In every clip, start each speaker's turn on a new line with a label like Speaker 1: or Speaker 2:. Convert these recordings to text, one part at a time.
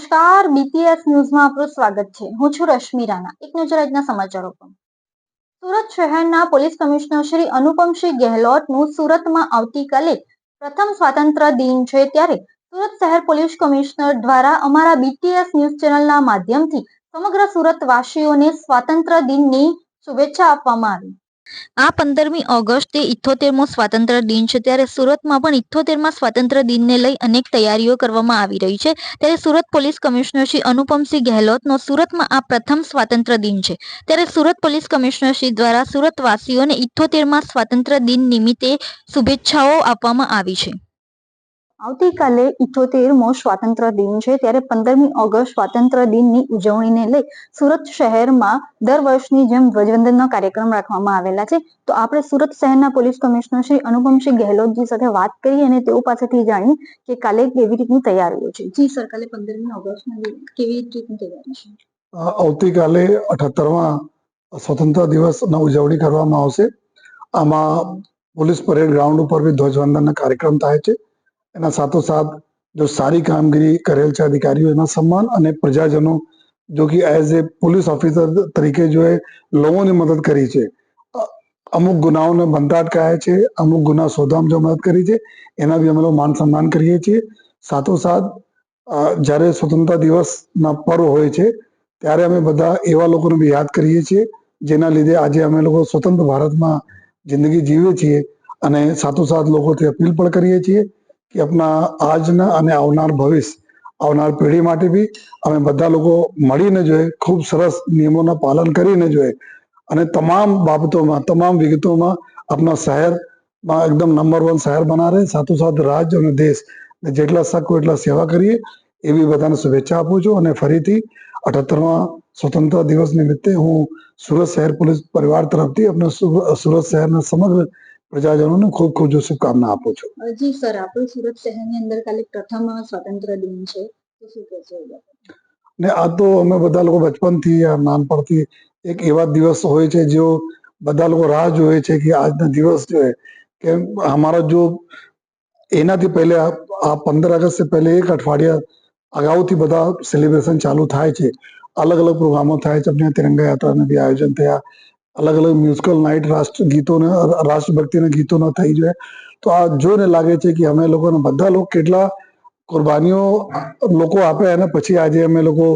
Speaker 1: નમસ્કાર બીટીએસ ન્યૂઝમાં આપનું સ્વાગત છે. હું છું રશ્મિ રાણા. એક નજર આજના સમાચારો પર. સુરત શહેરના પોલીસ કમિશનર શ્રી અનુપમસિંહ ગેહલોતનું સુરતમાં આવતીકાલે પ્રથમ સ્વાતંત્ર્ય દિન છે ત્યારે સુરત શહેર પોલીસ કમિશનર દ્વારા અમારા બીટીએસ ન્યૂઝ ચેનલના માધ્યમથી સમગ્ર સુરતવાસીઓને સ્વાતંત્ર્ય દિનની શુભેચ્છા આપવામાં આવી. આ પંદરમી ઓગસ્ટે ઇથોતેરમો સ્વાતંત્ર દિન છે. ત્યારે સુરતમાં પણ ઇથોતેરમાં સ્વાતંત્ર દિનને લઈ અનેક તૈયારીઓ કરવામાં આવી રહી છે. ત્યારે સુરત પોલીસ કમિશનર શ્રી અનુપમસિંહ ગેહલોતનો સુરતમાં આ પ્રથમ સ્વાતંત્ર્ય દિન છે. ત્યારે સુરત પોલીસ કમિશનર શ્રી દ્વારા સુરતવાસીઓને ઇથોતેરમાં સ્વાતંત્ર દિન નિમિત્તે શુભેચ્છાઓ આપવામાં આવી છે. આવતીકાલે ઇઠોતેરમો સ્વાતંત્ર દિન છે. ત્યારે પંદરમી ઓગસ્ટ સ્વાતંત્ર્ય દિનની ઉજવણીને લઈ સુરત શહેરમાં દર વર્ષની જેમ ધ્વજવંદનનો કાર્યક્રમ રાખવામાં આવેલા છે. તો આપણે સુરત શહેરના પોલીસ કમિશનર શ્રી અનુપમસિંહ ગેહલોતજી સાથે વાત કરી અને તેઓ પાસેથી જાણી કે કાલે કેવી રીતની તૈયારીઓ છે. જી સર, કાલે પંદરમી ઓગસ્ટના કેવી રીતની તૈયારી છે?
Speaker 2: આવતીકાલે અઠતરમાં સ્વતંત્ર દિવસના ઉજવણી કરવામાં આવશે. આમાં પોલીસ પરેડ ગ્રાઉન્ડ ઉપર બી ધ્વજવંદનના કાર્યક્રમ થાય છે. એના સાથોસાથ જો સારી કામગીરી કરેલ છે અધિકારીઓ, એના સન્માન અને પ્રજાજનો, જો કે એઝ એ પોલીસ ઓફિસર તરીકે જો એ લોકોની મદદ કરી છે. અમુક ગુનાઓને બનતા અટકાયા છે, અમુક ગુના શોધવામાં જો મદદ કરી છે, એના બી અમે લોકો માન સન્માન કરીએ છીએ. સાથોસાથ જ્યારે સ્વતંત્રતા દિવસના પર્વ હોય છે, ત્યારે અમે બધા એવા લોકોને બી યાદ કરીએ છીએ, જેના લીધે આજે અમે લોકો સ્વતંત્ર ભારતમાં જિંદગી જીવીએ છીએ અને સાથોસાથ લોકોથી અપીલ પણ કરીએ છીએ કે આપણા આજના અને આવનાર ભવિષ્ય, આવનાર પેઢી માટે બી અમે બધા લોકો મળીને જોઈએ, ખૂબ સરસ નિયમોના પાલન કરીને જોઈએ. અને તમામ બાબતોમાં, તમામ વિગતોમાં આપણા શહેરમાં એકદમ નંબર વન શહેર બનાવે, સાથોસાથ રાજ્ય અને દેશ. જેટલા શકો એટલા સેવા કરીએ એવી બધાને શુભેચ્છા આપું છું. અને ફરીથી અઠ્ઠાત્તરમા સ્વતંત્ર દિવસ નિમિત્તે હું સુરત શહેર પોલીસ પરિવાર તરફથી આપણે સુરત શહેરના સમગ્ર પ્રજાજનોને ખૂબ ખૂબ શુભકામના આપું છું.
Speaker 1: જી સર આપણું સુરત શહેરની અંદર કાલે પ્રથમ સ્વાતંત્ર દિન છે. તો શું કહેશો
Speaker 2: ને આ તો અમે બધા લોકો બચપનથી નાનપણથી એક એવા દિવસ હોય છે જેઓ બધા લોકો રાહ જોવે છે કે આજનો દિવસ જો કે અમારા જો એનાથી પહેલે આ પંદર ઓગસ્ટ પહેલે એક અઠવાડિયા અગાઉથી બધા સેલિબ્રેશન ચાલુ થાય છે. અલગ અલગ પ્રોગ્રામો થાય છે. આપણે તિરંગા યાત્રાનું બી આયોજન થયા. અલગ અલગ મ્યુઝિકલ નાઇટ રાષ્ટ્ર ગીતોને, રાષ્ટ્રભક્તિના ગીતોના થઈ જાય. તો આ જોઈને લાગે છે કે અમે લોકોને બધા લોકો કેટલા કુરબાનીઓ લોકો આપે અને પછી આજે અમે લોકો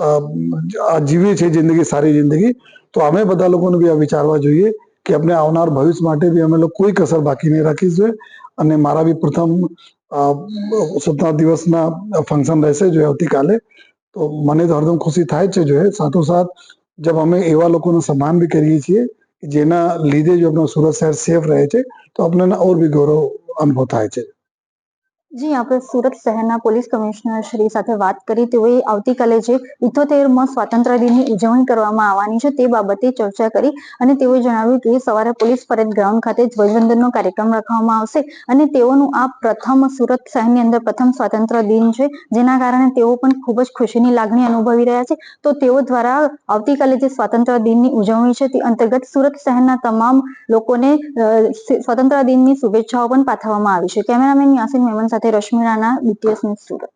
Speaker 2: આ જીવીએ છીએ જિંદગી, સારી જિંદગી. તો અમે બધા લોકોને બી આ વિચારવા જોઈએ કે આપણે આવનાર ભવિષ્ય માટે બી અમે લોકો કોઈ કસર બાકી નહીં રાખી જોઈએ અને મારા બી પ્રથમ સત્તા દિવસના ફંક્શન રહેશે જો આવતીકાલે. તો મને તો હરદમ ખુશી થાય છે જો સાથોસાથ જબ અમે એવા લોકોનું સન્માન બી કરીએ છીએ જેના લીધે જો આપણું સુરત શહેર સેફ રહે છે, તો આપણને ઓર બી ગૌરવ અનુભવ થાય છે.
Speaker 1: જી, આપણે સુરત શહેરના પોલીસ કમિશનર શ્રી સાથે વાત કરી. તેઓએ આવતીકાલે જે ઇઠોતેરમાં સ્વાતંત્ર્ય દિનની ઉજવણી કરવામાં આવવાની છે તે બાબતે ચર્ચા કરી અને તેઓએ જણાવ્યું કે સવારે પોલીસ પરેડ ગ્રાઉન્ડ ખાતે ધ્વજવંદનનો કાર્યક્રમ રાખવામાં આવશે અને તેઓનું આ પ્રથમ સુરત શહેરની અંદર પ્રથમ સ્વાતંત્ર્ય દિન છે, જેના કારણે તેઓ પણ ખૂબ જ ખુશીની લાગણી અનુભવી રહ્યા છે. તો તેઓ દ્વારા આવતીકાલે જે સ્વાતંત્ર્ય દિનની ઉજવણી છે તે અંતર્ગત સુરત શહેરના તમામ લોકોને સ્વાતંત્ર્ય દિનની શુભેચ્છાઓ પણ પાઠવવામાં આવી છે. કેમેરામેન યાસીન મેમન સાથે રશ્મિ રાણા બીટીએસ ન્યૂઝ સુરત.